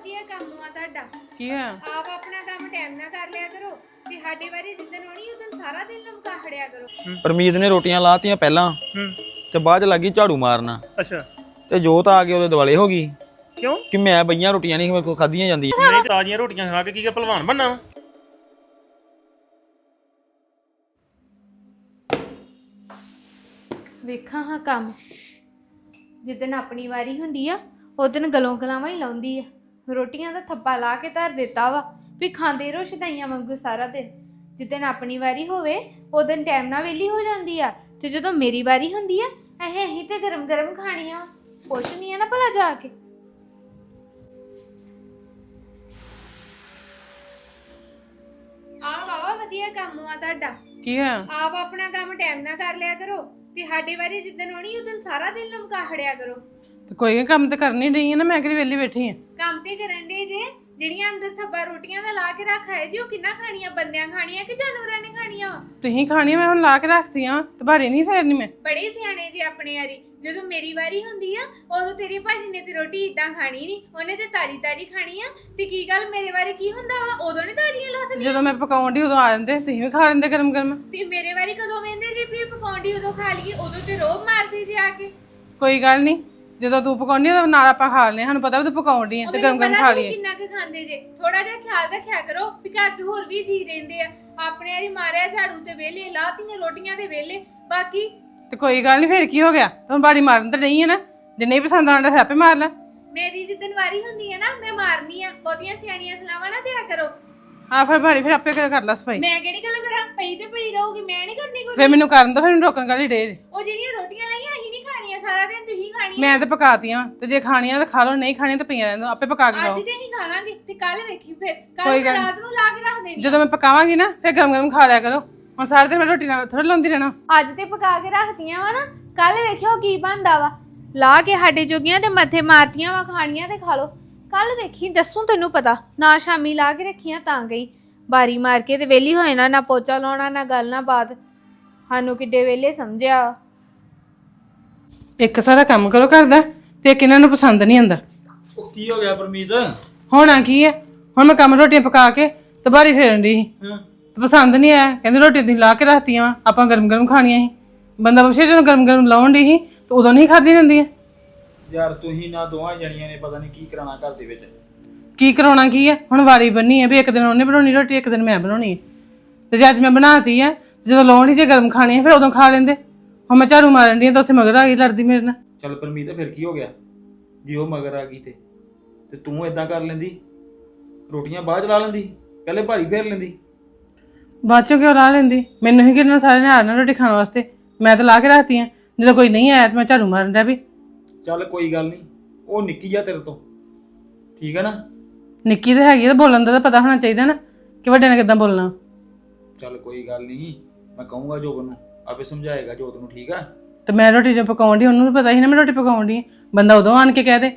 ਵਧੀਆ ਕੰਮ ਆ ਤੁਹਾਡਾ। ਕੀ ਹੈ ਆਪ ਆਪਣਾ ਕੰਮ ਟਾਈਮ ਨਾਲ ਕਰ ਲਿਆ ਕਰੋ ਤੇ ਸਾਡੇ ਵਾਰੀ ਜਿੱਦਣ ਹੋਣੀ ਉਦੋਂ ਸਾਰਾ ਦਿਨ ਲਮਕਾ ਖੜਿਆ ਕਰੋ। ਪਰਮੀਤ ਨੇ ਰੋਟੀਆਂ ਲਾਤੀਆਂ ਪਹਿਲਾਂ ਹੂੰ। ਤੇ ਬਾਅਦ ਚ ਲੱਗੀ ਝਾੜੂ ਮਾਰਨਾ। ਅੱਛਾ। ਤੇ ਜੋਤ ਆ ਕੇ ਉਹਦੇ ਦਿਵਾਲੇ ਹੋ ਗਈ। ਕਿਉਂ? ਕਿ ਮੈਂ ਬਈਆਂ ਰੋਟੀਆਂ ਨਹੀਂ ਮੇਰੇ ਕੋਲ ਖਾਧੀਆਂ ਜਾਂਦੀਆਂ। ਨਹੀਂ ਤਾਜ਼ੀਆਂ ਰੋਟੀਆਂ ਖਾ ਕੇ ਕੀ ਕਿ ਭਲਵਾਨ ਬਣਨਾ ਵਾ? ਵੇਖਾਂ ਹਾਂ ਕੰਮ। ਜਿੱਦਣ ਆਪਣੀ ਵਾਰੀ ਹੁੰਦੀ ਆ ਉਦੋਂ ਗਲੋਂ ਗਲਾਵਾਂ ਹੀ ਲਾਉਂਦੀ ਆ। ਰੋਟੀਆਂ ਦਾ ਥੱਪਾ ਲਾ ਕੇ ਧਰ ਦਿੱਤਾ ਵਾ ਵੀ ਖਾਂਦੇ ਰਹੋ ਸ਼ਦਾਈਆਂ ਵਾਂਗੂ ਸਾਰਾ ਦਿਨ। ਜਿੱਦਣ ਆਪਣੀ ਵਾਰੀ ਹੋਵੇ ਉਦੋਂ ਟਾਈਮ ਨਾਲ ਵੇਲੀ ਹੋ ਜਾਂਦੀ ਆ। ਤੇ ਜਦੋਂ ਮੇਰੀ ਵਾਰੀ ਹੁੰਦੀ ਆ ਇਹ ਅਹੀਂ ਤੇ ਗਰਮ ਗਰਮ ਖਾਣੀਆਂ। ਕੁਛ ਨਹੀਂ ਆ ਨਾ ਭਲਾ ਜਾ ਕੇ। ਆ ਵਾਵਾ ਵਧੀਆ ਕੰਮ ਆ ਤੁਹਾਡਾ। ਕੀ ਹੈ ਆਪ ਆਪਣਾ ਕੰਮ ਟਾਈਮ ਨਾਲ ਕਰ ਲਿਆ ਕਰੋ ਤੇ ਸਾਡੇ ਵਾਰੀ ਜਿੱਦਣ ਹੋਣੀ ਉਦੋਂ ਸਾਰਾ ਦਿਨ ਲਮਕਾ ਖੜਿਆ ਕਰੋ। ਤੇ ਕੋਈ ਕੰਮ ਤੇ ਕਰਨੀ ਨਹੀਂ ਹੈ ਨਾ ਮੈਂ ਕਿਹੜੀ ਵਿਹਲੀ ਬੈਠੀ ਆ। ਕੰਮ ਤੇ ਕਰਨ ਦੇ ਜੇ? ਜਿਹੜੀਆਂ ਅੰਦਰ ਥੱਬਾ ਰੋਟੀਆਂ ਦਾ ਲਾ ਕੇ ਰੱਖ ਆਏ ਜੀ ਉਹ ਕਿੰਨਾ ਖਾਣੀਆਂ ਬੰਦਿਆਂ ਖਾਣੀਆਂ ਕਿ ਜਾਨਵਰਾਂ ਨੇ ਖਾਣੀਆਂ ਵਾ? ਤੁਸੀਂ ਖਾਣੀ ਆ, ਮੈਂ ਹੁਣ ਲਾ ਕੇ ਰੱਖਤੀਆਂ ਤੇ ਭਾਰੀ ਨਹੀਂ ਫੇਰਨੀ ਮੈਂ। ਬੜੇ ਸਿਆਣੇ ਜੀ ਆਪਣੇ ਯਾਰੀ ਜਦੋਂ ਮੇਰੀ ਵਾਰੀ ਹੁੰਦੀ ਆ ਉਦੋਂ ਤੇਰੀ ਭਾਜੀ ਨੇ ਤੇ ਰੋਟੀ ਇਦਾਂ ਖਾਣੀ ਨਹੀਂ ਉਹਨੇ ਤੇ ਤਾਜੀ ਤਾਜੀ ਖਾਣੀ ਆ ਤੇ ਕੀ ਗੱਲ ਮੇਰੇ ਵਾਰੀ ਕੀ ਹੁੰਦਾ ਵਾ? ਉਦੋਂ ਨਹੀਂ ਤਾਜ਼ੀਆਂ ਲਾਥ ਜਦੋਂ ਮੈਂ ਪਕਾਉਣ ਦੀ ਉਦੋਂ ਆ ਜਾਂਦੇ ਤੁਸੀਂ ਵੀ ਖਾ ਲੈਂਦੇ ਗਰਮ ਗਰਮ ਤੇ ਮੇਰੇ ਵਾਰੀ ਕਦੋਂ ਵੇਂਦੇ ਜੀ? ਵੀ ਪਕੌਂਡੀ ਉਦੋਂ ਖਾ ਲਈਏ ਉਦੋਂ ਤੇ ਰੋਬ ਮਾਰਦੇ ਜੀ ਆ ਕੇ। ਕੋਈ ਗੱਲ ਨਹੀਂ ਜਦੋਂ ਤੂੰ ਪਕਾਉਣੀ ਉਦੋਂ ਨਾਲ ਆਪਾਂ ਖਾ ਲੈਣੇ ਸਾਨੂੰ ਪਤਾ ਵੀ ਤੂੰ ਪਕਾਉਣ ਦੀ ਆ ਤੇ ਗਰਮ ਗਰਮ ਖਾ ਲਈਏ। ਕਿੰਨਾ ਕੁ ਖਾਂਦੇ ਜੇ। ਥੋੜਾ ਜਿਹਾ ਖਿਆਲ ਰੱਖਿਆ ਕਰੋ ਵੀ ਘਰ 'ਚ ਹੋਰ ਵੀ ਜੀ ਰਹਿੰਦੇ ਆ। ਆਪਣੇ ਵਾਲੀ ਮਾਰਿਆ ਝਾੜੂ ਤੇ ਵੇਲੇ ਲਾਤੀਆਂ ਰੋਟੀਆਂ ਦੇ ਵੇਲੇ ਬਾਕੀ ਤੇ ਕੋਈ ਗੱਲ ਨਹੀਂ ਫੇਰ ਕੀ ਹੋ ਗਿਆ? ਤੂੰ ਬਾੜੀ ਮਾਰਨ ਤੇ ਨਹੀਂ ਹੈ ਨਾ ਜੇ ਨਹੀਂ ਪਸੰਦ ਆਉਂਦਾ ਫਿਰ ਆਪੇ ਮਾਰ ਲੈ। ਮੇਰੀ ਜਿੱਦਨ ਵਾਰੀ ਹੁੰਦੀ ਹੈ ਨਾ ਮੈਂ ਮਾਰਨੀ ਆ। ਬਹੁਤੀਆਂ ਸਿਆਣੀਆਂ ਸਲਾਵਾਂ ਨਾ ਦਿਆ ਕਰੋ। ਆ ਫਿਰ ਬਾੜੀ ਫਿਰ ਆਪੇ ਕਰ ਲੈ ਸਫ਼ਾਈ। ਮੈਂ ਕਿਹੜੀ ਗੱਲ ਕਰਾਂ? ਪਈ ਤੇ ਪਈ ਰਹੂਗੀ ਮੈਂ ਨਹੀਂ ਕਰਨੀ ਕੋਈ ਫਿਰ ਮੈਨੂੰ ਕਰਨ ਦੋ ਫਿਰ ਮੈਨੂੰ ਰੋਕਣ ਹੀ ਡੇ। ਉਹ ਜਿਹੜੀਆਂ ਰੋਟੀਆਂ ਲਾਈਆਂ ਅਸੀਂ ਨਹੀਂ ਖਾਣੀਆਂ ਸਾਰਾ ਦਿਨ ਤੁਸੀਂ ਖਾਣੀਆਂ। ਮੈਂ ਤੇ ਪਕਾਤੀਆਂ ਤੇ ਜੇ ਖਾਣੀਆਂ ਤਾਂ ਖਾ ਲਓ ਨਹੀਂ ਖਾਣੀਆਂ ਤਾਂ ਪਈਆਂ ਰਹਿਣ ਦਿਓ ਆਪੇ ਪਕਾ ਕੇ ਖਾਓ। ਅੱਜ ਤੇ ਅਸੀਂ ਖਾ ਲਾਂਗੇ ਤੇ ਕੱਲ ਵੇਖੀ ਫਿਰ ਕੱਲ ਕੋਈ ਗੱਲ ਰਾਤ ਨੂੰ। ਲਾ ਕੇ ਰੱਖ ਦੇਣੀ ਜਦੋਂ ਮੈਂ ਪਕਾਵਾਂਗੀ ਨਾ ਫਿਰ ਗਰਮ ਗਰਮ ਖਾ ਲਿਆ ਕਰੋ। ਹੁਣ ਸਾਰੇ ਦਿਨ ਮੈਂ ਰੋਟੀ ਨਾਲ ਥੋੜਾ ਲਾਉਂਦੀ ਰਹਿਣਾ। ਅੱਜ ਤੇ ਪਕਾ ਕੇ ਰੱਖਦੀਆਂ ਵਾ ਨਾ ਕੱਲ ਵੇਖਿਓ ਕੀ ਬਣਦਾ ਵਾ। ਲਾ ਕੇ ਸਾਡੇ ਜੋਗੀਆਂ ਤੇ ਮੱਥੇ ਮਾਰਤੀਆਂ ਵਾ ਖਾਣੀਆਂ ਤੇ ਖਾ ਲੋ ਕੱਲ ਵੇਖੀ ਦੱਸੂ ਤੈਨੂੰ ਪਤਾ। ਨਾ ਸ਼ਾਮੀ ਲਾ ਕੇ ਰੱਖੀਆਂ ਤਾਂ ਗਈ। ਬਾਰੀ ਮਾਰ ਕੇ ਤੇ ਵੇਲੀ ਹੋਏ ਨਾ ਨਾ ਪੋਚਾ ਲਾਉਣਾ ਨਾ ਗੱਲ ਨਾ ਬਾਤ। ਸਾਨੂੰ ਕਿੱਡੇ ਵੇਲੇ ਸਮਝਿਆ। ਇੱਕ ਸਾਰਾ ਕੰਮ ਕਰੋ ਕਰਦਾ ਤੇ ਇੱਕ ਇਹਨਾਂ ਨੂੰ ਪਸੰਦ ਨਹੀਂ ਆਉਂਦਾ। ਉਹ ਕੀ ਹੋ ਗਿਆ ਪਰਮੀਤ? ਹੋਣਾ ਕੀ ਹੈ? ਹੁਣ ਮੈਂ ਕੰਮ ਰੋਟੀਆਂ ਪਕਾ ਕੇ ਤੇ ਬਾਰੀ ਫੇਰਨ ਦੀ ਸੀ। ਹਾਂ। ਤੇ ਪਸੰਦ ਨਹੀਂ ਆਇਆ। ਕਹਿੰਦੇ ਰੋਟੀ ਤੁਸੀਂ ਲਾ ਕੇ ਰੱਖਤੀਆਂ ਵਾਂ, ਆਪਾਂ ਗਰਮ ਗਰਮ ਖਾਣੀਆਂ ਸੀ। ਬੰਦਾ ਪੁੱਛੇ ਜਦੋਂ ਗਰਮ ਗਰਮ ਲਾਉਣ ਦੀ ਸੀ ਤੇ ਉਦੋਂ ਨਹੀਂ ਖਾਧੀ ਜਾਂਦੀਆਂ। ਯਾਰ ਤੁਸੀਂ ਨਾ ਦੋਵਾਂ ਜਣੀਆਂ ਨੇ ਪਤਾ ਨਹੀਂ ਕੀ ਕਰਾਣਾ ਘਰ ਦੇ ਵਿੱਚ। ਕੀ ਕਰਾਉਣਾ ਕੀ ਹੈ? ਹੁਣ ਵਾਰੀ ਬੰਨੀ ਹੈ ਵੀ ਇੱਕ ਦਿਨ ਉਹਨੇ ਬਣਾਉਣੀ ਰੋਟੀ ਇੱਕ ਦਿਨ ਮੈਂ ਬਣਾਉਣੀ ਹੈ। ਤੇ ਜੇ ਅੱਜ ਮੈਂ ਬਣਾਤੀ ਹੈ ਜਦੋਂ ਲਾਉਣੀ ਜੇ ਗਰਮ ਖਾਣੀ ਹੈ ਫਿਰ ਉਦੋਂ ਖਾ ਲੈਂਦੇ। ਹੁਣ ਮੈਂ ਝਾੜੂ ਮਾਰਨ ਦੀ ਤਾਂ ਉੱਥੇ ਮਗਰ ਆ ਗਈ ਲੜਦੀ ਮੇਰੇ ਨਾਲ। ਚੱਲ ਪਰਮੀਤ ਫਿਰ ਕੀ ਹੋ ਗਿਆ? ਜੇ ਉਹ ਮਗਰ ਆ ਗਈ ਤੇ। ਤੇ ਤੂੰ ਇਦਾਂ ਕਰ ਲੈਂਦੀ। ਰੋਟੀਆਂ ਬਾਅਦ ਚ ਲਾ ਲੈਂਦੀ ਪਹਿਲੇ ਭਾਰੀ ਫੇਰ ਲੈਂਦੀ। ਬਾਅਦ ਚੋਂ ਕਿਉਂ ਲਾ ਲੈਂਦੀ? ਮੈਨੂੰ ਹੀ ਕਿਹਨਾਂ ਸਾਰੇ ਨੇ ਆਣਾ ਰੋਟੀ ਖਾਣ ਵਾਸਤੇ? ਮੈਂ ਤਾਂ ਲਾ ਕੇ ਰੱਖਤੀ ਆ ਜਦੋਂ ਕੋਈ ਨਹੀਂ ਆਇਆ ਤਾਂ ਮੈਂ ਝਾੜੂ ਮਾਰਨ ਦਾ ਵੀ। ਚੱਲ ਕੋਈ ਗੱਲ ਨਹੀਂ ਉਹ ਨਿੱਕੀ ਆ ਤੇਰੇ ਤੋਂ। ਠੀਕ ਹੈ ਨਾ? ਨਿੱਕੀ ਤੇ ਹੈਗੀ ਆ, ਤਾਂ ਬੋਲਣ ਦਾ ਤਾਂ ਪਤਾ ਹੋਣਾ ਚਾਹੀਦਾ ਨਾ ਕਿ ਵੱਡੇ ਨੇ ਕਿੱਦਾਂ ਬੋਲਣਾ। ਚੱਲ ਕੋਈ ਗੱਲ ਨਹੀਂ ਮੈਂ ਕਹੂੰਗਾ ਜੋਬਨ ਨੂੰ ਆਪੇ ਸਮਝਾਏਗਾ ਜੋਤ ਨੂੰ ਠੀਕ ਆ? ਤੇ ਮੈਂ ਰੋਟੀ ਜੋ ਪਕਾਉਣ ਦੀ ਉਹਨੂੰ ਵੀ ਪਤਾ ਸੀ ਨਾ ਮੈਂ ਰੋਟੀ ਪਕਾਉਣ ਦੀ ਬੰਦਾ ਉਦੋਂ ਆਣ ਕੇ ਕਹਿ ਦੇ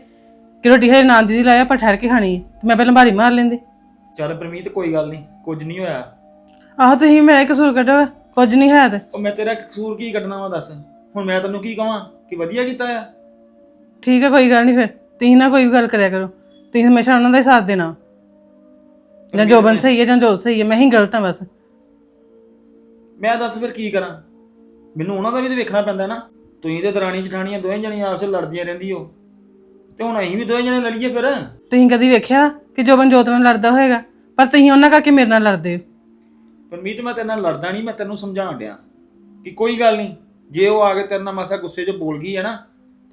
ਕਿ ਰੋਟੀ ਹਜੇ ਨਾਂ ਦੀਦੀ ਲਾਇਆ ਆਪਾਂ ਠਹਿਰ ਕੇ ਖਾਣੀ ਹੈ ਤੇ ਮੈਂ ਪਹਿਲਾਂ ਭਾਰੀ ਮਾਰ ਲੈਂਦੀ। ਚੱਲ ਪਰਮੀਤ ਕੋਈ ਗੱਲ ਨਹੀਂ ਕੁਝ ਨਹੀਂ ਹੋਇਆ। ਆਹੋ ਤੁਸੀਂ ਮੇਰਾ ਹੀ ਕਸੂਰ ਕੱਢੋ ਕੁਝ ਨਹੀਂ ਹੋਇਆ ਤੇ। ਉਹ ਮੈਂ ਤੇਰਾ ਕਸੂਰ ਕੀ ਕੱਢਣਾ ਵਾ ਦੱਸ? ਹੁਣ ਮੈਂ ਤੈਨੂੰ ਕੀ ਕਹਾਂ ਕਿ ਵਧੀਆ ਕੀਤਾ ਆ? ਠੀਕ ਹੈ ਕੋਈ ਗੱਲ ਨਹੀਂ ਫਿਰ। ਤੁਸੀਂ ਨਾ ਕੋਈ ਵੀ ਗੱਲ ਕਰਿਆ ਕਰੋ। ਤੁਸੀਂ ਹਮੇਸ਼ਾ ਉਹਨਾਂ ਦਾ ਹੀ ਸਾਥ ਦੇਣਾ। ਜਾਂ ਜੋਬਨ ਸਹੀ ਹੈ ਜਾਂ ਜੋਤ ਸਹੀ ਹੈ। ਮੈਂ ਹੀ ਗਲਤ ਹਾਂ ਬਸ। ਮੈਂ ਦੱਸ ਫਿਰ ਕੀ ਕਰਾਂ? ਮੈਨੂੰ ਉਹਨਾਂ ਦਾ ਵੀ ਤੇ ਵੇਖਣਾ ਪੈਂਦਾ ਨਾ। ਤੁਸੀਂ ਤੇ ਦਰਾਣੀ ਜਠਾਣੀਆਂ ਦੋਵੇਂ ਜਣੀਆਂ ਆਪਸ ਵਿੱਚ ਲੜਦੀਆਂ ਰਹਿੰਦੀ ਹੋ। ਤੇ ਹੁਣ ਅਸੀਂ ਵੀ ਦੋਵੇਂ ਜਣੇ ਲੜੀਏ ਫਿਰ। ਤੁਸੀਂ ਕਦੀ ਵੇਖਿਆ ਕਿ ਜੋਬਨ ਜੋਤ ਨਾਲ ਲੜਦਾ ਹੋਏਗਾ? ਪਰ ਤੁਸੀਂ ਉਹਨਾਂ ਕਰਕੇ ਮੇਰੇ ਨਾਲ ਲੜਦੇ ਹੋ। ਪਰਮੀਤ ਮੈਂ ਤੇਰੇ ਨਾਲ ਲੜਦਾ ਨਹੀਂ ਮੈਂ ਤੈਨੂੰ ਸਮਝਾਉਣ ਡਿਆ। ਕਿ ਕੋਈ ਗੱਲ ਨਹੀਂ ਜੇ ਉਹ ਆ ਕੇ ਤੇਰੇ ਨਾਲ ਮਾਸਾ ਗੁੱਸੇ 'ਚ ਬੋਲ ਗਈ ਹੈ ਨਾ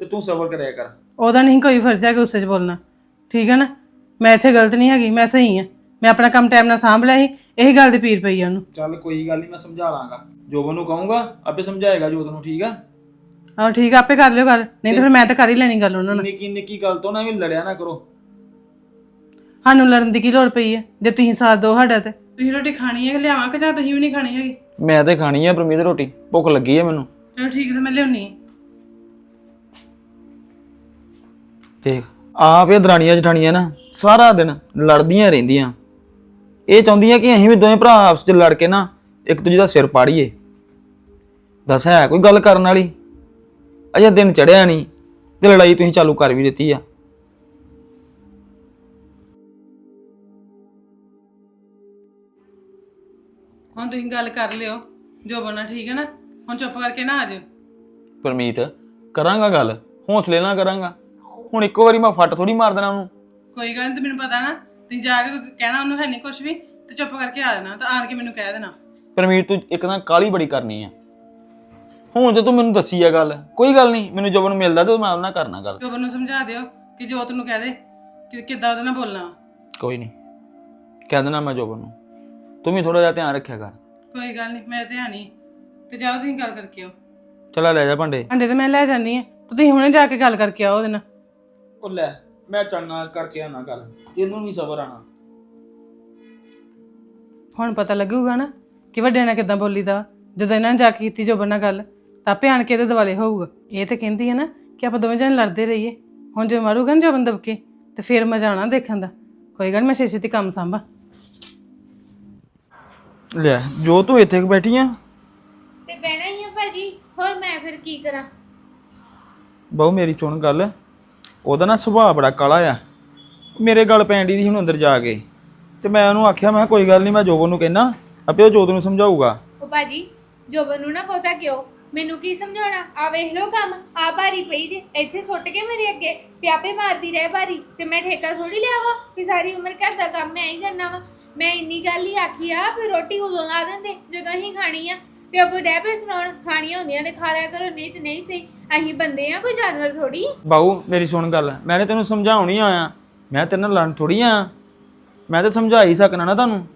ਤੇ ਤੂੰ ਸਬਰ ਕਰਿਆ ਕਰ। ਉਹਦਾ ਨਹੀਂ ਕੋਈ ਫਰਜ਼ ਹੈ ਕਿ ਗੁੱਸੇ 'ਚ ਬੋਲਣਾ। ਠੀਕ ਹੈ ਨਾ? ਮੈਂ ਇੱਥੇ ਗਲਤ ਨਹੀਂ ਹੈਗੀ ਮੈਂ ਸਹੀ ਹਾਂ। ਮੈਂ ਆਪਣਾ ਕੰਮ ਟਾਈਮ ਨਾਲ ਸਾਂਭ ਲਿਆ ਸੀ ਇਹੀ ਗੱਲ ਦੀ ਪੀਰ ਪਈ ਆ ਉਹਨੂੰ। ਚੱਲ ਕੋਈ ਗੱਲ ਨਹੀਂ ਮੈਂ ਸਮਝਾ ਲਾਂਗਾ। ਜੋਬਨ ਨੂੰ ਕਹੂੰਗਾ ਆਪੇ ਸਮਝਾਏਗਾ ਜੋਤ ਨੂੰ ਠੀਕ ਆ? ਆਹੋ ਠੀਕ ਆ ਆਪੇ ਕਰ ਲਿਓ ਗੱਲ। ਨਹੀਂ ਤਾਂ ਫਿਰ ਮੈਂ ਤਾਂ ਕਰ ਹੀ ਲੈਣੀ ਗੱਲ ਉਹਨਾਂ ਨਾਲ। ਨਿੱਕੀ ਨਿੱਕੀ ਗੱਲ ਤੋਂ ਨਾ ਵੀ ਲੜਿਆ ਨਾ ਕਰੋ। ਸਾਨੂੰ ਲੜਨ ਦੀ ਕੀ ਲੋੜ ਪਈ ਹੈ ਜੇ ਤੁਸੀਂ ਸਾਥ ਦਿਓ ਸਾਡਾ ਤੇ। ਤੁਸੀਂ ਰੋਟੀ ਖਾਣੀ ਹੈ ਕਿ ਲਿਆਵਾਂ ਕਿ ਜਾਂ ਤੁਸੀਂ ਵੀ ਨਹੀਂ ਖਾਣੀ ਹੈਗੀ? ਮੈਂ ਤੇ ਖਾਣੀ ਆ ਪਰਮੀਤ ਰੋਟੀ ਭੁੱਖ ਲੱਗੀ ਆ ਮੈਨੂੰ। ਚਲੋ ਠੀਕ ਹੈ ਮੈਂ ਲਿਆਉਣੀ ਹੈ ਤੇ ਆਪ ਇਹ ਦਰਾਣੀਆਂ ਜਠਾਣੀਆਂ ਨਾ ਸਾਰਾ ਦਿਨ ਲੜਦੀਆਂ ਰਹਿੰਦੀਆਂ। ਇਹ ਚਾਹੁੰਦੀਆਂ ਕਿ ਅਸੀਂ ਵੀ ਦੋਵੇਂ ਭਰਾ ਆਪਸ ਵਿੱਚ ਲੜ ਕੇ ਨਾ ਇੱਕ ਦੂਜੇ ਦਾ ਸਿਰ ਪਾੜੀਏ। ਦੱਸ ਹੈ ਕੋਈ ਗੱਲ ਕਰਨ ਵਾਲੀ? ਅਜੇ ਦਿਨ ਚੜਿਆ ਨਹੀਂ ਤੇ ਲੜਾਈ ਤੁਸੀਂ ਚਾਲੂ ਕਰ ਵੀ ਦਿੱਤੀ ਆ। ਹੁਣ ਤੁਸੀਂ ਗੱਲ ਕਰ ਲਿਓ ਜੋ ਬਣਾ ਠੀਕ ਹੈ ਨਾ। ਹੁਣ ਚੁੱਪ ਕਰਕੇ ਨਾ ਆ ਜਾਓ ਪਰਮੀਤ ਕਰਾਂਗਾ ਗੱਲ ਹੌਸਲੇ ਨਾਲ ਕਰਾਂਗਾ। ਹੁਣ ਇੱਕੋ ਵਾਰੀ ਮੈਂ ਫੱਟ ਥੋੜੀ ਮਾਰ ਦੇਣਾ ਉਹਨੂੰ। ਕੋਈ ਗੱਲ ਨਹੀਂ ਤੇ ਮੈਨੂੰ ਪਤਾ ਨਾ ਤੁਸੀਂ ਜਾ ਕੇ ਕਹਿਣਾ ਉਹਨੂੰ ਹੈ ਨਹੀਂ ਕੁਝ ਵੀ ਤੇ ਚੁੱਪ ਕਰਕੇ ਆ ਜਾਣਾ ਤਾਂ ਆਣ ਕੇ ਮੈਨੂੰ ਕਹਿ ਦੇਣਾ। ਪਰਮੀਤ ਤੂੰ ਇੱਕ ਤਾਂ ਕਾਲੀ ਬੜੀ ਕਰਨੀ ਆ। ਹੁਣ ਜੇ ਤੂੰ ਮੈਨੂੰ ਦੱਸੀ ਆ ਗੱਲ ਕੋਈ ਗੱਲ ਨਹੀਂ ਮੈਨੂੰ ਜਬਨ ਮਿਲਦਾ ਤੇ ਮੈਂ ਉਹਨਾਂ ਕਰਨਾ ਗੱਲ। ਜੋਬਨ ਨੂੰ ਸਮਝਾ ਦਿਓ ਕਿ ਜੋਤ ਨੂੰ ਕਹਿ ਦੇ ਕਿ ਕਿੱਦਾਂ ਉਹਦੇ ਨਾਲ ਬੋਲਣਾ। ਕੋਈ ਨਹੀਂ ਕਹਿ ਦੇਣਾ ਮੈਂ ਜੋਬਨ ਨੂੰ। ਤੂੰ ਵੀ ਥੋੜਾ ਜਿਹਾ ਧਿਆਨ ਰੱਖਿਆ ਕਰ। ਕੋਈ ਗੱਲ ਨਹੀਂ ਮੇਰੇ ਧਿਆਨ ਹੀ ਤੇ ਜਾਓ ਤੁਸੀਂ ਗੱਲ ਕਰਕੇ ਆਓ। ਚਲਾ ਲੈ ਜਾ ਭਾਂਡੇ। ਅੰਡੇ ਤੇ ਮੈਂ ਲੈ ਜਾਂਦੀ ਆ ਤੁਸੀਂ ਹੁਣੇ ਜਾ ਕੇ ਗੱਲ ਕਰਕੇ ਆਓ ਉਹਦੇ ਨਾਲ। ਉਹ ਲੈ ਮੈਂ ਚੰਨਾ ਕਰਕੇ ਆਣਾ ਗੱਲ। ਤੈਨੂੰ ਨਹੀਂ ਸਬਰ ਆਣਾ ਹੁਣ ਪਤਾ ਲੱਗੂਗਾ ਨਾ ਕਿ ਵੱਡੇ ਨਾਲ ਕਿੱਦਾਂ ਬੋਲੀਦਾ ਵਾ। ਜਦੋਂ ਇਹਨਾਂ ਨੇ ਜਾ ਕੇ ਕੀਤੀ ਜੋਬਨ ਨਾਲ ਗੱਲ ਤਾਂ ਆਣ ਕੇ ਇਹਦੇ ਦਿਵਾਲੇ ਹੋਊਗਾ। ਇਹ ਤੇ ਕਹਿੰਦੀ ਹੈ ਨਾ ਕਿ ਆਪਾਂ ਦੋਵੇਂ ਜਣੇ ਲੜਦੇ ਰਹੀਏ। ਹੁਣ ਜੇ ਮਾਰੂਗਾ ਨਾ ਜੋਬਨ ਦਬਕੇ ਤੇ ਫੇਰ ਮਜ਼ਾ ਆਣਾ ਦੇਖਣ ਦਾ। ਕੋਈ ਗੱਲ ਮੈਂ ਛੇ ਛੇਤੀ ਕੰਮ ਸੰਭਾ। ਲੈ ਜੋ ਤੂੰ ਇੱਥੇ ਬੈਠੀ ਆ। ਤੇ ਬਹਿਣਾ ਹੀ ਆ ਭਾਜੀ। ਹੋਰ ਮੈਂ ਫਿਰ ਕੀ ਕਰਾਂ? ਬਹੁ ਮੇਰੀ ਸੁਣ ਗੱਲ। ਉਹਦਾ ਨਾ ਸੁਭਾਅ ਬੜਾ ਕਾਲਾ ਆ। ਮੇਰੇ ਗੱਲ ਪੈਣ ਦੀ ਹੁਣ ਅੰਦਰ ਜਾ ਕੇ। ਤੇ ਮੈਂ ਉਹਨੂੰ ਆਖਿਆ, ਮੈਂ ਕਿਹਾ, ਕੋਈ ਗੱਲ ਨਹੀਂ ਮੈਂ ਜੋਬਨ ਨੂੰ ਕਹਿਣਾ ਆਪੇ ਉਹ ਜੋਤ ਨੂੰ ਸਮਝਾਊਗਾ। ਉਹ ਭਾਜੀ, ਜੋਬਨ ਨੂੰ ਨਾ ਪਤਾ ਕਿਉਂ? ਮੈਨੂੰ ਕੀ ਸਮਝਾਉਣਾ? ਆ ਵੇਖ ਲੋ ਕੰਮ, ਆ ਭਾਰੀ ਪਈ ਜੇ, ਇੱਥੇ ਸੁੱਟ ਕੇ ਮੇਰੇ ਅੱਗੇ ਪਿਆਪੇ ਮਾਰਦੀ ਰਹਿ ਭਾਰੀ। ਤੇ ਮੈਂ ਠੇਕਾ ਥੋੜੀ ਲਿਆ ਵਾ ਕਿ ਸਾਰੀ ਉਮਰ ਘਰ ਦਾ ਕੰਮ ਮੈਂ ਹੀ ਕਰਨਾ ਵਾ। ਮੈਂ ਇੰਨੀ ਗੱਲ ਹੀ ਆਖੀ ਆ, ਵੀ ਰੋਟੀ ਉਦੋਂ ਲਾ ਦਿੰਦੇ, ਜਦੋਂ ਅਸੀਂ ਖਾਣੀ ਆ। ਤੇ ਕੋਈ ਡੈ ਪੇ ਸੁਣਾਉਣ ਖਾਣੀਆਂ ਹੁੰਦੀਆਂ ਤੇ ਖਾ ਲਿਆ ਕਰੋ ਨਹੀਂ ਤੇ ਨਹੀਂ ਸਹੀ। ਅਸੀਂ ਬੰਦੇ ਆ ਕੋਈ ਜਾਨਵਰ ਥੋੜੀ ਬਾਊ ਮੇਰੀ ਸੁਣ ਗੱਲ। ਮੈਂ ਨੇ ਤੈਨੂੰ ਸਮਝਾਉਣ ਆਇਆ। ਮੈਂ ਤੇਰੇ ਨਾਲ ਲੜਨ ਥੋੜੀ ਆ ਮੈਂ ਤਾਂ ਸਮਝਾ ਹੀ ਸਕਣਾ ਨਾ ਤੁਹਾਨੂੰ।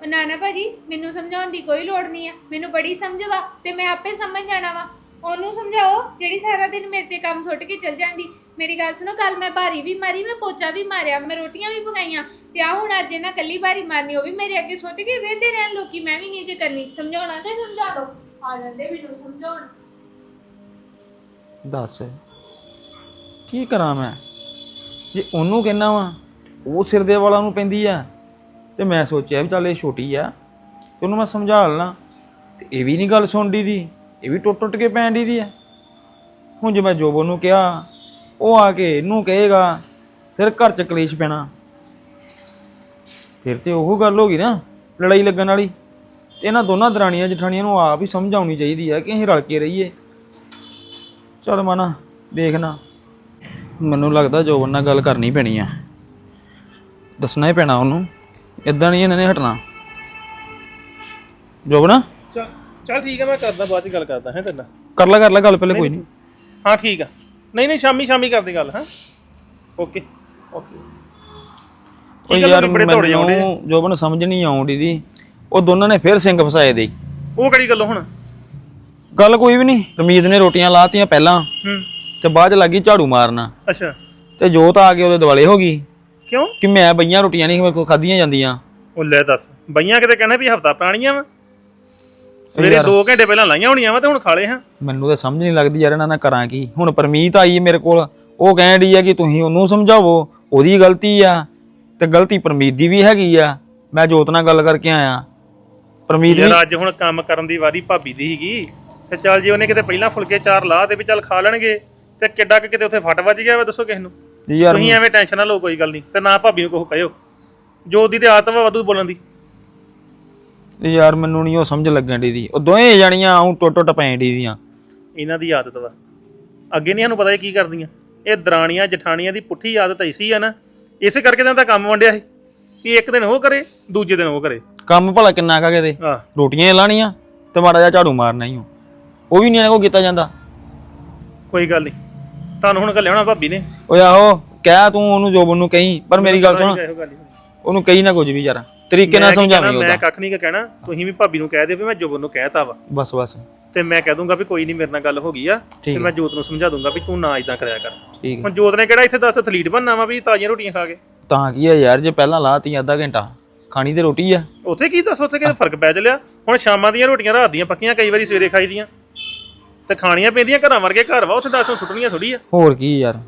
ਉਹ ਨਾ ਨਾ ਭਾਜੀ ਮੈਨੂੰ ਸਮਝਾਉਣ ਦੀ ਕੋਈ ਲੋੜ ਨਹੀਂ ਆ। ਮੈਨੂੰ ਬੜੀ ਸਮਝ ਵਾ ਤੇ ਮੈਂ ਆਪੇ ਸਮਝ ਜਾਣਾ ਵਾ। ਉਹਨੂੰ ਸਮਝਾਓ ਜਿਹੜੀ ਸਾਰਾ ਦਿਨ ਮੇਰੇ ਤੇ ਕੰਮ ਸੁੱਟ ਕੇ ਚਲ ਜਾਂਦੀ। ਮੇਰੀ ਗੱਲ ਸੁਣੋ ਕੱਲ ਮੈਂ ਭਾਰੀ ਵੀ ਮਾਰੀ, ਮੈਂ ਪੋਚਾ ਵੀ ਮਾਰਿਆ, ਮੈਂ ਰੋਟੀਆਂ ਵੀ ਪਕਾਈਆਂ ਤੇ ਆ ਹੁਣ ਅੱਜ ਇਹਨਾਂ ਕੱਲੀ ਭਾਰੀ ਮਾਰਨੀ, ਉਹ ਵੀ ਮੇਰੇ ਅੱਗੇ ਸੁੱਟ ਕੇ ਵੇਂਦੇ ਰਹਿਣ ਲੋਕੀ, ਮੈਂ ਵੀ ਨਹੀਂ ਜੇ ਕਰਨੀ। ਸਮਝਾਉਣਾ ਤੇ ਸਮਝਾ ਦੋ। ਆ ਜਾਂਦੇ ਮੈਨੂੰ ਸਮਝਾਉਣ। ਦੱਸ, ਕੀ ਕਰਾਂ ਮੈਂ? ਜੇ ਉਹਨੂੰ ਕਹਿਣਾ ਵਾ, ਉਹ ਸਿਰ ਦੇ ਵਾਲਾ ਨੂੰ ਪੈਂਦੀ ਆ, ਤੇ ਮੈਂ ਸੋਚਿਆ ਵੀ ਚੱਲ ਇਹ ਛੋਟੀ ਆ, ਤੇ ਉਹਨੂੰ ਮੈਂ ਸਮਝਾ ਲਣਾ। ਤੇ ਇਹ ਵੀ ਨਹੀਂ ਗੱਲ ਸੁਣਦੀ ਦੀ, ਇਹ ਵੀ ਟੁੱਟ ਟੁੱਟ ਕੇ ਪੈਣ ਦੀ ਦੀ ਆ। ਹੁਣ ਜੇ ਮੈਂ ਜੋਬਨ ਨੂੰ ਕਿਹਾ ਉਹ ਆ ਕੇ ਇਹਨੂੰ ਕਹੇਗਾ ਫਿਰ ਘਰ ਚ ਕਲੇਸ਼ ਪੈਣਾ। ਫਿਰ ਤੇ ਉਹ ਗੱਲ ਹੋ ਗਈ ਨਾ ਲੜਾਈ ਲੱਗਣ ਵਾਲੀ। ਤੇ ਇਹਨਾਂ ਦੋਨਾਂ ਦਰਾਣੀਆਂ ਜਠਾਣੀਆਂ ਨੂੰ ਆਪ ਹੀ ਸਮਝ ਆਉਣੀ ਚਾਹੀਦੀ ਆ ਕਿ ਅਸੀਂ ਰਲ ਕੇ ਰਹੀਏ। ਚਲ ਮਨਾ ਦੇਖਣਾ ਮੈਨੂੰ ਲੱਗਦਾ ਜੋਬਨ ਨਾਲ ਗੱਲ ਕਰਨੀ ਪੈਣੀ ਆ। ਦੱਸਣਾ ਹੀ ਪੈਣਾ ਉਹਨੂੰ। ਇਦਾਂ ਨਹੀਂ ਇਹਨਾਂ ਨੇ ਹਟਣਾ। ਜੋਬਨ? ਚੱਲ ਚੱਲ ਠੀਕ ਹੈ ਮੈਂ ਕਰਦਾ ਬਾਅਦ ਚ ਗੱਲ ਕਰਦਾ ਹੈ ਤੇਰੇ ਨਾਲ। ਕਰ ਲੈ ਕਰ ਲੈ ਗੱਲ ਪਹਿਲੇ ਕੋਈ ਨਹੀਂ। ਹਾਂ ਠੀਕ ਆ। ਨਹੀਂ ਨਹੀਂ ਸ਼ਾਮੀ ਸ਼ਾਮੀ ਕਰਦੇ ਗੱਲ ਹਾਂ? ਓਕੇ। ਓਕੇ। ਉਹ ਯਾਰ ਮੈਨੂੰ ਜੋਬਨ ਸਮਝ ਨਹੀਂ ਆਉਂਦੀ ਦੀ ਉਹ ਦੋਨਾਂ ਨੇ ਫਿਰ ਸਿੰਘ ਫਸਾਏ ਦੇ। ਉਹ ਕਿਹੜੀ ਗੱਲ ਹੁਣ? ਗੱਲ ਕੋਈ ਵੀ ਨਹੀਂ ਰਮੀਤ ਨੇ ਰੋਟੀਆਂ ਲਾਤੀਆਂ ਪਹਿਲਾਂ ਹੂੰ। ਤੇ ਬਾਅਦ ਚ ਲੱਗੀ ਝਾੜੂ ਮਾਰਨਾ। ਅੱਛਾ। ਤੇ ਜੋਤ ਆ ਕੇ ਉਹਦੇ ਦਿਵਾਲੇ ਹੋ ਗਈ। ਕਿਉਂ? ਕਿ ਮੈਂ ਬਈਆਂ ਰੋਟੀਆਂ ਨਹੀਂ ਮੇਰੇ ਕੋਲ ਖਾਧੀਆਂ ਜਾਂਦੀਆਂ। ਉਹ ਲੈ ਦੱਸ ਬਈਆਂ ਕਿਤੇ ਕਹਿੰਦੇ ਵੀ ਹਫਤਾ ਪੁਰਾਣੀਆਂ ਵਾ? ਸਵੇਰੇ 2 ਘੰਟੇ ਪਹਿਲਾਂ ਲਾਈਆਂ ਹੋਣੀਆਂ ਵਾ ਤੇ ਹੁਣ ਖਾ ਲਏ ਹਾਂ। ਮੈਨੂੰ ਤਾਂ ਸਮਝ ਨਹੀਂ ਲੱਗਦੀ ਯਾਰ ਇਹਨਾਂ ਨਾਲ ਕਰਾਂ ਕੀ। ਹੁਣ ਪਰਮੀਤ ਆਈ ਮੇਰੇ ਕੋਲ ਉਹ ਕਹਿਣ ਡਈ ਆ ਕਿ ਤੁਸੀਂ ਉਹਨੂੰ ਸਮਝਾਵੋ ਉਹਦੀ ਗਲਤੀ ਆ ਤੇ ਗਲਤੀ ਪਰਮੀਤ ਦੀ ਵੀ ਹੈਗੀ ਆ। ਮੈਂ ਜੋਤ ਨਾਲ ਗੱਲ ਕਰਕੇ ਆਇਆ। ਪਰਮੀਤ ਵੀ ਯਾਰ ਅੱਜ ਹੁਣ ਕੰਮ ਕਰਨ ਦੀ ਵਾਰੀ ਭਾਬੀ ਦੀ ਸੀਗੀ। ਤੇ ਚੱਲ ਜੇ ਉਹਨੇ ਕਿਤੇ ਪਹਿਲਾਂ ਫੁਲਕੇ ਚਾਰ ਲਾ ਤੇ ਵੀ ਚੱਲ ਖਾ ਲੈਣਗੇ ਤੇ ਕਿੱਡਾ ਕੁ ਕਿਤੇ ਉੱਥੇ ਫਟ ਵੱਜ ਗਿਆ ਵਾ ਦੱਸੋ ਕਿਸ ਨੂੰ। ਯਾਰ ਤੁਸੀਂ ਐਵੇਂ ਟੈਨਸ਼ਨ ਨਾ ਲਓ ਕੋਈ ਗੱਲ ਨਹੀਂ। ਤੇ ਨਾ ਭਾਬੀ ਨੂੰ ਕੁਛ ਕਹਿਓ। ਜੋ ਦੀ ਤੇ ਆਦਤ ਵਾ ਵਾਧੂ ਬੋਲਣ ਦੀ। ਯਾਰ ਮੈਨੂੰ ਨਹੀਂ ਉਹ ਸਮਝ ਲੱਗਣ ਦੀ ਦੀ। ਉਹ ਦੋਵੇਂ ਜਣੀਆਂ ਆਉਂ ਟੁੱਟ ਟੁੱਟ ਪੈਣ ਦੀ ਦੀਆਂ। ਇਹਨਾਂ ਦੀ ਆਦਤ ਵਾ। ਅੱਗੇ ਨਹੀਂ ਸਾਨੂੰ ਪਤਾ ਇਹ ਕੀ ਕਰਦੀਆਂ। ਇਹ ਦਰਾਣੀਆਂ ਜਠਾਣੀਆਂ ਦੀ ਪੁੱਠੀ ਆਦਤ ਐਸੀ ਆ ਨਾ। ਇਸੇ ਕਰਕੇ ਤਾਂ ਇਹਦਾ ਕੰਮ ਵੰਡਿਆ ਸੀ ਵੀ ਇੱਕ ਦਿਨ ਉਹ ਕਰੇ ਦੂਜੇ ਦਿਨ ਉਹ ਕਰੇ। ਕੰਮ ਭਲਾ ਕਿੰਨਾ ਕਾ ਕਿਤੇ। ਆਹ ਰੋਟੀਆਂ ਹੀ ਲਾਣੀਆਂ ਤੇ ਮਾੜਾ ਜਿਹਾ ਝਾੜੂ ਮਾਰਨਾ ਹੀ। ਉਹ ਵੀ ਨਹੀਂ ਇਹਨਾਂ ਕੋਲ ਕੀਤਾ ਜਾਂਦਾ। ਕੋਈ ਗੱਲ ਨਹੀਂ ਤੁਹਾਨੂੰ ਹੁਣ ਕੱਲਿਆ ਹੋਣਾ ਭਾਬੀ ਨੇ। ਓਏ ਆਹੋ ਕਹਿ ਤੂੰ ਉਹਨੂੰ ਜੋਬਨ ਨੂੰ ਕਹੀਂ ਪਰ ਮੇਰੀ ਗੱਲ ਸੁਣ। ਇਹੋ ਗੱਲ ਹੀ ਹੋਣੀ। ਉਹਨੂੰ ਕਹੀ ਨਾ ਕੁਝ ਵੀ ਯਾਰ। ਤਰੀਕੇ ਨਾਲ ਸਮਝਾਵੀਂ ਮੈਂ ਉਹਦਾ। ਕੱਖ ਨਹੀਂ ਕਹਿਣਾ ਤੁਸੀਂ ਵੀ ਭਾਬੀ ਨੂੰ ਕਹਿ ਦਿਓ ਵੀ ਮੈਂ ਜੋਬਨ ਨੂੰ ਕਹਿਤਾ ਵਾ। ਬਸ ਬਸ। ਤੇ ਮੈਂ ਕਹਿ ਦੂੰਗਾ ਵੀ ਕੋਈ ਨਹੀਂ ਮੇਰੇ ਨਾਲ ਗੱਲ ਹੋ ਗਈ ਆ ਤੇ ਮੈਂ ਜੋਤ ਨੂੰ ਸਮਝਾ ਦੂੰਗਾ ਵੀ ਤੂੰ ਨਾ ਇਦਾਂ ਕਰਿਆ ਕਰ। ਠੀਕ ਹੈ ਹੁਣ ਜੋਤ ਨੇ ਕਿਹੜਾ ਇੱਥੇ ਦੱਸ ਥਲੀਟ ਬਣਨਾ ਵਾ ਵੀ ਤਾਜ਼ੀਆਂ ਰੋਟੀਆਂ ਖਾ ਕੇ? ਤਾਂ ਕੀ ਆ ਯਾਰ ਜੇ ਪਹਿਲਾਂ ਲਾਤੀ ਅੱਧਾ ਘੰਟਾ ਖਾਣੀ ਤੇ ਰੋਟੀ ਆ। ਉੱਥੇ ਕੀ ਦੱਸ ਉੱਥੇ ਕਿਤੇ ਫ਼ਰਕ ਪੈ ਚੱਲਿਆ। ਹੁਣ ਸ਼ਾਮਾਂ ਦੀਆਂ ਰੋਟੀਆਂ ਰਾਤ ਦੀਆਂ ਪੱਕੀਆਂ ਕਈ ਵਾਰੀ ਸਵੇਰੇ ਖਾਈ ਦੀਆਂ। ਤੇ ਖਾਣੀਆਂ ਪੈਂਦੀਆਂ ਘਰਾਂ ਵਰਗੇ ਘਰ ਵਾ ਉੱਥੇ ਦੱਸ ਸੁੱਟਣੀਆਂ ਥੋੜੀ ਆ। ਹੋਰ ਕੀ ਯਾਰ।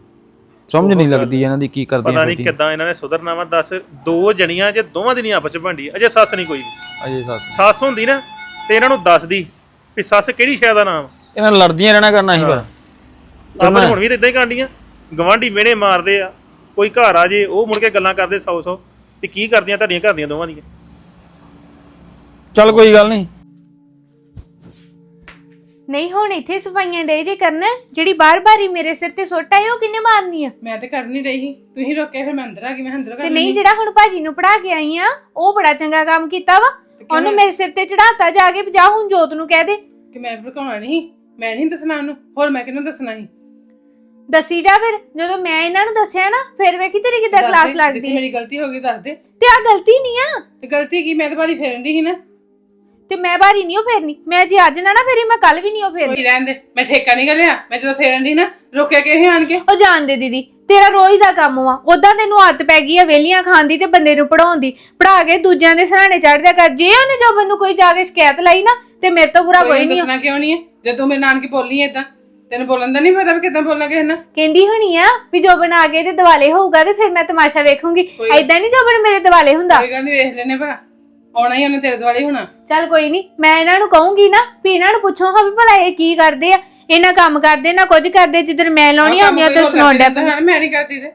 ਸਮਝ ਨਹੀਂ ਲੱਗਦੀ ਇਹਨਾਂ ਦੀ ਕੀ ਕਰਦੀਆਂ ਪਤਾ ਨਹੀਂ। ਕਿੱਦਾਂ ਇਹਨਾਂ ਨੇ ਸੁਧਰਨਾ ਵਾ ਦੱਸ ਦੋ ਜਣੀਆਂ ਜੇ ਦੋਵਾਂ ਦੀ ਨਹੀਂ ਆਪਸ ਚ ਬਣਦੀ ਅਜੇ ਸੱਸ ਨਹੀਂ ਕੋਈ ਵੀ। ਅਜੇ ਸੱਸ ਸੱਸ ਹੁੰਦੀ ਨਾ ਤੇ ਇਹਨਾਂ ਨੂੰ ਦੱਸਦੀ ਵੀ ਸੱਸ ਕਿਹੜੀ ਸ਼ੈ ਦਾ ਨਾਮ ਇਹਨਾਂ ਲੜਦੀਆਂ ਰਹਿਣਾ ਕਰਨਾ ਸੀ ਪਰ ਆਪਾਂ ਹੁਣ ਵੀ ਤਾਂ ਇਦਾਂ ਹੀ ਕਾਂਡੀਆਂ ਗਵਾਂਢੀ ਮਿਹਣੇ ਮਾਰਦੇ ਆ ਕੋਈ ਘਰ ਆ ਜੇ ਉਹ ਮੁੜ ਕੇ ਗੱਲਾਂ ਕਰਦੇ ਸੌ ਸੌ ਵੀ ਕੀ ਕਰਦੀਆਂ ਤੁਹਾਡੀਆਂ ਘਰ ਦੀਆਂ ਦੋਵਾਂ ਦੀਆਂ। ਚੱਲ ਕੋਈ ਗੱਲ ਨਹੀਂ। ਨਹੀਂ ਹੁਣ ਇੱਥੇ ਸਫਾਈਆਂ ਡੇ ਜੇ ਕਰਨਾ ਜਿਹੜੀ ਬਾਰ-ਬਾਰ ਹੀ ਮੇਰੇ ਸਿਰ ਤੇ ਸੁੱਟ ਆਏ ਉਹ ਕਿੰਨੇ ਮਾਰਨੀ ਆ? ਮੈਂ ਤੇ ਕਰ ਨਹੀਂ ਰਹੀ ਸੀ। ਤੁਸੀਂ ਰੋਕਿਆ ਫਿਰ ਮੈਂ ਅੰਦਰ ਆ ਗਈ ਮੈਂ ਅੰਦਰ ਕਰ ਤੇ ਨਹੀਂ ਜਿਹੜਾ ਹੁਣ ਭਾਜੀ ਨੂੰ ਪੜਾ ਕੇ ਆਈ ਆ ਉਹ ਬੜਾ ਚੰਗਾ ਕੰਮ ਕੀਤਾ ਵਾ। ਉਹਨੂੰ ਮੇਰੇ ਸਿਰ ਤੇ ਚੜਾਤਾ ਜਾ ਕੇ ਵੀ ਜਾ ਹੁਣ ਜੋਤ ਨੂੰ ਕਹਿ ਦੇ। ਕਿ ਮੈਂ ਭੜਕਾਉਣਾ ਨਹੀਂ ਮੈਂ ਨਹੀਂ ਦੱਸਣਾ ਉਹਨੂੰ। ਹੋਰ ਮੈਂ ਕਿਹਨੂੰ ਦੱਸਣਾ ਸੀ? ਦੱਸੀ ਜਾ ਫਿਰ। ਜਦੋਂ ਮੈਂ ਇਹਨਾਂ ਨੂੰ ਦੱਸਿਆ ਨਾ ਫਿਰ ਵੇਖੀ ਤੇਰੀ ਕਿੱਦਾਂ ਦੱਸ ਕਲਾਸ ਦੇ, ਲੱਗਦੀ ਜਿੱਥੇ। ਮੇਰੀ ਗਲਤੀ ਹੋ ਗਈ ਦੱਸ ਦੇ। ਤੇ ਆ ਗਲਤੀ ਨਹੀਂ ਆ। ਤੇ ਗਲਤੀ ਕੀ? ਮੈਂ ਤਾਂ ਬਾਰੀ ਫੇਰਨ ਦੀ ਸੀ ਨਾ। ਤੇ ਮੈਂ ਬਾਰੀ ਨਹੀਂ ਉਹ ਫੇਰਨੀ। ਮੈਂ ਜੇ ਅੱਜ ਨਾ ਨਾ ਫੇਰੀ ਮੈਂ ਕੱਲ ਵੀ ਨਹੀਂ ਉਹ ਫੇਰਨੀ। ਕੋਈ ਰਹਿਣ ਦੇ ਮੈਂ ਠੇਕਾ ਨਹੀਂ ਲਿਆ ਮੈਂ ਜਦੋਂ ਫੇਰਨ ਦੀ ਨਾ ਰੋਕਿਆ ਕਿਵੇਂ ਆਣ ਕੇ? ਉਹ ਜਾਣਦੇ ਦੀਦੀ ਤੇਰਾ ਰੋਜ਼ ਦਾ ਕੰਮ ਵਾ। ਉਦਾਂ ਤੈਨੂੰ ਆਦਤ ਪੈ ਗਈ ਆ ਵੇਲੀਆਂ ਖਾਣ ਦੀ ਤੇ ਬੰਦੇ ਨੂੰ ਪੜਾਉਣ ਦੀ। ਪੜਾ ਕੇ ਦੂਜਿਆਂ ਦੇ ਸਰਾਣੇ ਚੜਦਿਆ ਕਰ। ਜੇ ਉਹਨੇ ਜੋ ਮੈਨੂੰ ਕੋਈ ਜਾ ਕੇ ਸ਼ਿਕਾਇਤ ਲਾਈ ਨਾ ਤੇ ਮੇਰੇ ਤੋਂ ਬੁਰਾ ਕੋਈ ਨਹੀਂ। ਦੱਸਣਾ ਕਿਉਂ ਨਹੀਂ ਹੈ ਜੇ ਤੂੰ ਮੇਰੇ ਨਾਨਕੀ ਬੋਲੀ ਏਦਾਂ ਤੈਨੂੰ ਬੋਲਣ ਦਾ ਨਹੀਂ ਪਤਾ ਵੀ ਕਿੱਦਾਂ ਬੋਲਣਾ ਕਿਸੇ ਨਾਲ? ਕਹਿੰਦੀ ਹੋਣੀ ਆ ਵੀ ਜੋ ਬਣਾ ਕੇ ਤੇ ਦਿਵਾਲੇ ਹੋਊਗਾ ਤੇ ਫਿਰ ਮੈਂ ਤਮਾਸ਼ਾ ਵੇਖੂੰਗੀ। ਐਦਾਂ ਨਹੀਂ ਜੋ ਬਣ ਮੇਰੇ ਦਿਵਾਲੇ ਹੁੰਦਾ? ਕੋਈ ਗੱਲ ਨਹੀਂ ਵੇਖ ਲੈਨੇ ਭਲਾ। ਆਉਣਾ ਹੀ ਉਹਨੇ ਤੇਰੇ ਦੁਆਲੇ ਹੋਣਾ। ਚੱਲ ਕੋਈ ਨਹੀਂ ਮੈਂ ਇਹਨਾਂ ਨੂੰ ਕਹੂੰਗੀ ਨਾ ਵੀ ਇਹਨਾਂ ਨੂੰ ਪੁੱਛੋ ਹਾਂ ਵੀ ਭਲਾ ਇਹ ਕੀ ਕਰਦੇ ਆ। ਇਹਨਾਂ ਕੰਮ ਕਰਦੇ ਨਾ ਕੁਝ ਕਰਦੇ ਜਿੱਦਣ ਮੈਂ ਲਾਉਣੀ ਆਉਂਦੀ ਆ ਡੈ ਰਹਿੰਦਾ, ਮੈਂ ਨਹੀਂ ਕਰਦੀ ਤੇ।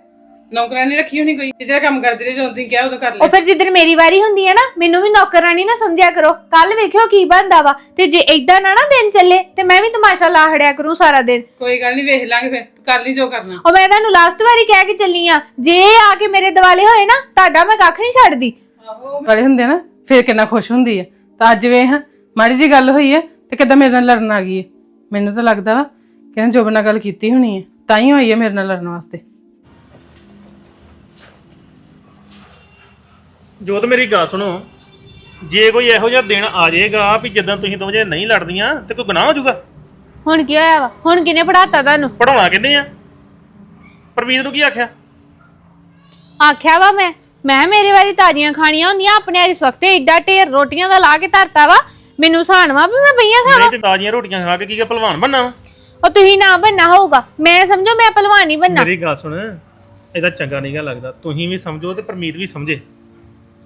ਨੌਕਰਾਨੀ ਰੱਖੀ ਹੋਣੀ ਕੋਈ ਜਿਹੜਾ ਕੰਮ ਕਰਦੀ ਰਹੇ ਜਦੋਂ ਤੁਸੀਂ ਕਿਹਾ ਉਦੋਂ ਕਰ ਲੈ ਉਹ ਫਿਰ ਜਿੱਦਣ ਮੇਰੀ ਵਾਰੀ ਹੁੰਦੀ ਹੈ ਨਾ ਮੈਨੂੰ ਵੀ ਨੌਕਰਾਨੀ ਨਾ ਸਮਝਿਆ ਕਰੋ। ਕੱਲ ਵੇਖਿਓ ਕੀ ਬਣਦਾ ਵਾ। ਤੇ ਜੇ ਏਦਾਂ ਨਾ ਨਾ ਦਿਨ ਚੱਲੇ ਤੇ ਮੈਂ ਵੀ ਤਮਾਸ਼ਾ ਲਾ ਹੜਿਆ ਕਰੂੰ ਸਾਰਾ ਦਿਨ। ਕੋਈ ਗੱਲ ਨਹੀਂ ਵੇਖ ਲਾਂਗੇ ਫਿਰ ਕਰ ਲਈ ਜੋ ਕਰਨਾ। ਉਹ ਮੈਂ ਤੁਹਾਨੂੰ ਲਾਸਟ ਵਾਰੀ ਕਹਿ ਕੇ ਚੱਲੀ ਆ ਜੇ ਆ ਕੇ ਮੇਰੇ ਦਿਵਾਲੇ ਹੋਏ ਨਾ ਤੁਹਾਡਾ ਮੈਂ ਕੱਖ ਨਹੀਂ ਛੱਡਦੀ। ਆਹੋ ਵਾਲੇ ਹੁੰਦੇ ਨਾ ਫਿਰ ਕਿੰਨਾ ਖੁਸ਼ ਹੁੰਦੀ ਹੈ ਤਾਂ ਅੱਜ ਵੇ ਹਾਂ ਮਾੜੀ ਜੀ ਗੱਲ ਹੋਈ ਹੈ ਤੇ ਕਿੱਦਾਂ ਮੇਰੇ ਨਾਲ ਲੜਨ ਆ ਗਈ ਹੈ ਮੈਨੂੰ ਤਾਂ ਲੱਗਦਾ ਵਾ ਕਿ ਇਹਨੇ ਜੋਬਨ ਨਾਲ ਗੱਲ ਕੀਤੀ ਹੋਣੀ ਹੈ ਤਾਂ ਹੀ ਹੋਈ ਹੈ ਮੇਰੇ ਨਾਲ ਲੜਨ ਵਾਸਤੇ। ਜੋਤ ਮੇਰੀ ਗੱਲ ਸੁਣੋ। ਜੇ ਕੋਈ ਇਹੋ ਜਿਹਾ ਦਿਨ ਆ ਜਾਏਗਾ ਵੀ ਜਦੋਂ ਤੁਸੀਂ ਦੋਵੇਂ ਜਣੇ ਨਹੀਂ ਲੜਦੀਆਂ ਤੇ ਕੋਈ ਗੁਨਾਹ ਹੋ ਜਾਊਗਾ? ਹੁਣ ਕੀ ਹੋਇਆ ਵਾ? ਹੁਣ ਕਿਨੇ ਪੜਾਤਾ ਤੁਹਾਨੂੰ? ਪੜਾਉਣਾ ਕਹਿੰਦੇ ਆ? ਪਰਮੀਤ ਨੂੰ ਕੀ ਆਖਿਆ? ਆਖਿਆ ਵਾ ਮੈਂ। ਮੈਂ ਮੇਰੇ ਵਾਰੀ ਤਾਜ਼ੀਆਂ ਖਾਣੀਆਂ ਹੁੰਦੀਆਂ ਆਪਣੇ ਇਸ ਵਕਤ ਏਡਾ ਢੇਰ ਰੋਟੀਆਂ ਦਾ ਲਾ ਕੇ ਧਰਤਾ ਵਾ। ਮੈਨੂੰ ਸਾਣਵਾ ਵੀ ਮੈਂ ਪਈਆਂ ਖਾਵਾਂ ਨਹੀਂ ਤੇ ਤਾਜ਼ੀਆਂ ਰੋਟੀਆਂ ਖਾ ਕੇ ਕੀ ਕਰ ਭਲਵਾਨ ਬੰਨਾ ਵਾ? ਉਹ ਤੁਸੀਂ ਨਾ ਬੰਨਾ ਹੋਊਗਾ। ਮੈਂ ਸਮਝੋ ਮੈਂ ਪਹਿਲਵਾਨੀ ਬੰਨਾ ਮੇਰੀ ਗੱਲ ਸੁਣ ਇਹਦਾ ਚੰਗਾ ਨਹੀਂਗਾ ਲੱਗਦਾ। ਤੁਸੀਂ ਵੀ ਸਮਝੋ ਤੇ ਪਰਮੀਤ ਵੀ ਸਮਝੇ।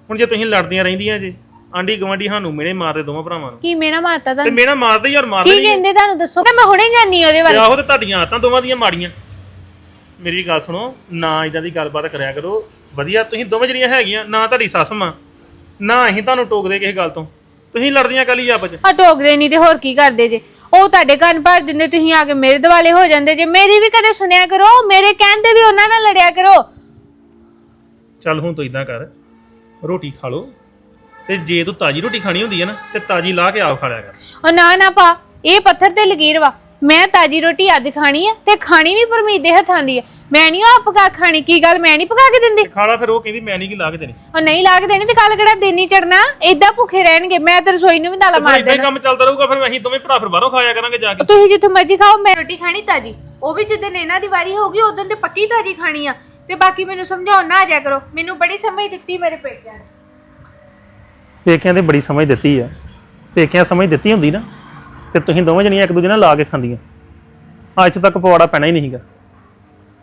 ਹੁਣ ਜੇ ਤੁਸੀਂ ਲੜਦੀਆਂ ਰਹਿੰਦੀਆਂ ਜੇ ਆਂਢੀ ਗਵਾਂਢੀ ਸਾਨੂੰ ਮੇਰੇ ਮਾਰਦੇ ਦੋਵਾਂ ਭਰਾਵਾਂ ਨੂੰ। ਕੀ ਮੇਣਾ ਮਾਰਤਾ ਤੇ ਤੁਹਾਨੂੰ? ਮੇਰਾ ਮਾਰਦੇ ਯਾਰ ਮਾਰਦੇ ਕੀ ਨਹੀਂ ਕਹਿੰਦੇ ਤੁਹਾਨੂੰ? ਦੱਸੋ। ਕਿ ਮੈਂ ਹੁਣੇ ਜਾਨੀ ਉਹਦੇ ਤੇ ਵੱਲ ਆਹੋ ਤੇ ਤੁਹਾਡੀਆਂ ਆਦਤਾਂ ਦੋਵਾਂ ਦੀਆਂ ਮਾੜੀਆਂ। ਮੇਰੀ ਗੱਲ ਸੁਣੋ ਨਾ ਇਦਾਂ ਦੀ ਗੱਲਬਾਤ ਕਰਿਆ ਕਰੋ। ਵਧੀਆ ਤੁਸੀਂ ਦੋਵੇਂ ਜਿਹੜੀਆਂ ਹੈਗੀਆਂ ਨਾ ਤੁਹਾਡੀ ਸੱਸ ਮਾਂ ਨਾ ਅਸੀਂ ਤੁਹਾਨੂੰ ਟੋਕਦੇ ਕਿਸੇ ਗੱਲ ਤੋਂ। ਤੁਸੀਂ ਲੜਦੀਆਂ ਕੱਲ ਆਪਸ ਚ? ਆ ਟੋਕਦੇ ਨਹੀਂ ਤੇ ਹੋਰ ਕੀ ਕਰਦੇ ਜੇ? ਉਹ ਤੁਹਾਡੇ ਕੰਨ ਭਰ ਦਿੰਦੇ ਤੁਸੀਂ ਆ ਕੇ ਮੇਰੇ ਦਿਵਾਲੇ ਹੋ ਜਾਂਦੇ ਜੇ। ਮੇਰੀ ਵੀ ਕਦੇ ਸੁਣਿਆ ਕਰੋ ਮੇਰੇ ਕਹਿੰਦੇ ਵੀ ਉਹਨਾਂ ਨਾਲ ਲੜਿਆ ਕਰੋ। ਚੱਲ ਹੁਣ ਤੂੰ ਇਦਾਂ ਕਰ ਰੋਟੀ ਖਾ ਲਓ। ਤੇ ਜੇ ਤੂੰ ਤਾਜੀ ਰੋਟੀ ਖਾਣੀ ਹੁੰਦੀ ਹੈ ਨਾ ਤੇ ਤਾਜੀ ਲਾ ਕੇ ਆਪ ਖਾ ਲਿਆ ਕਰ। ਉਹ ਨਾ ਨਾ ਪਾ ਇਹ ਪੱਥਰ ਤੇ ਲਕੀਰ ਵਾ। ਮੈਂ ਤਾਜੀ ਰੋਟੀ ਅੱਜ ਖਾਣੀ ਆ ਤੇ ਖਾਣੀ ਵੀ ਪਰਮੀਤ ਦੇ ਹੱਥਾਂ ਦੀ ਆ। ਮੈਂ ਨਹੀਂ ਆਪ ਪਕਾ ਕੇ ਖਾਣੀ ਕੀ ਗੱਲ? ਮੈਂ ਨਹੀਂ ਪਕਾ ਕੇ ਦਿੰਦੀ? ਖਾ ਲਾ ਫਿਰ ਉਹ ਕਹਿੰਦੀ ਮੈਂ ਨਹੀਂ ਕੀ ਲਾ ਕੇ ਦੇਣੀ। ਉਹ ਨਹੀਂ ਲਾ ਕੇ ਦੇਣੀ ਤੇ ਕੱਲ ਕਿਹੜਾ ਦਿਨ ਹੀ ਚੜਨਾ ਏਦਾਂ ਭੁੱਖੇ ਰਹਿਣਗੇ ਮੈਂ ਤੇ ਰਸੋਈ ਨੂੰ ਵੀ ਤਾਲਾ ਮਾਰ ਇਦਾਂ ਹੀ ਦੇਣਾ। ਕੰਮ ਚੱਲਦਾ ਰਹੂਗਾ ਫਿਰ ਅਸੀਂ ਦੋਵੇਂ ਭਰਾ ਫਿਰ ਬਾਹਰੋਂ ਖਾਇਆ ਕਰਾਂਗੇ ਜਾ ਕੇ। ਤੁਸੀਂ ਜਿੱਥੋਂ ਮਰਜ਼ੀ ਖਾਓ ਮੈਂ ਰੋਟੀ ਖਾਣੀ ਤਾਜੀ। ਉਹ ਵੀ ਜਿੱਦਣ ਇਹਨਾਂ ਦੀ ਵਾਰੀ ਹੋਊਗੀ ਉਦੋਂ ਤੇ ਪੱਕੀ ਤਾਜੀ ਖਾਣੀ ਆ। ਤੇ ਬਾਕੀ ਮੈਨੂੰ ਸਮਝਾਉਣ ਨਾ ਆ ਜਾ ਕਰੋ। ਮੈਨੂੰ ਬੜੀ ਸਮਝ ਦਿੱਤੀ ਮੇਰੇ ਪੇਕਿਆਂ ਨੇ। ਪੇਕਿਆਂ ਤੇ ਬੜੀ ਸਮਝ ਦਿੱਤੀ ਆ। ਪੇਕਿਆਂ ਸਮਝ ਦਿੱਤੀ ਹੁੰਦੀ ਨਾ। ਤੇ ਤੁਸੀਂ ਦੋਵੇਂ ਜਣੀਆਂ ਇੱਕ ਦੂਜੇ ਨਾਲ ਲਾ ਕੇ ਖਾਂਦੀਆਂ। ਅੱਜ ਤੱਕ ਪਵਾੜਾ ਪੈਣਾ ਹੀ ਨਹੀਂਗਾ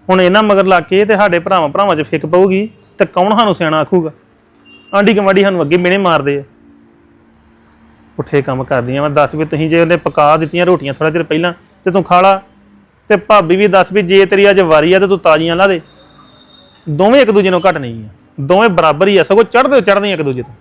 ਹੁਣ ਇਹਨਾਂ ਮਗਰ ਲੱਗ ਕੇ ਤੇ ਸਾਡੇ ਭਰਾਵਾਂ ਭਰਾਵਾਂ 'ਚ ਫਿੱਕ ਪਊਗੀ ਤੇ ਕੌਣ ਸਾਨੂੰ ਸਿਆਣਾ ਆਖੂਗਾ? ਆਂਢੀ ਗਵਾਂਢੀ ਸਾਨੂੰ ਅੱਗੇ ਮਿਹਣੇ ਮਾਰਦੇ ਆ। ਉੱਠੇ ਕੰਮ ਕਰਦੀਆਂ ਮੈਂ ਦੱਸ ਵੀ ਤੁਸੀਂ ਜੇ ਉਹਨੇ ਪਕਾ ਦਿੱਤੀਆਂ ਰੋਟੀਆਂ ਥੋੜਾ ਚਿਰ ਪਹਿਲਾਂ ਤੇ ਤੂੰ ਖਾ ਲਾ। ਤੇ ਭਾਬੀ ਵੀ ਦੱਸ ਵੀ ਜੇ ਤੇਰੀ ਅੱਜ ਵਾਰੀ ਆ ਤੇ ਤੂੰ ਤਾਜ਼ੀਆਂ ਲਾ ਦੇ। ਦੋਵੇਂ ਇੱਕ ਦੂਜੇ ਨੂੰ ਘਟ ਨਹੀਂ ਆ। ਦੋਵੇਂ ਬਰਾਬਰ ਹੀ ਆ, ਸਗੋਂ ਚੜਦੇ ਚੜਦੇ ਇੱਕ ਦੂਜੇ ਤੋਂ।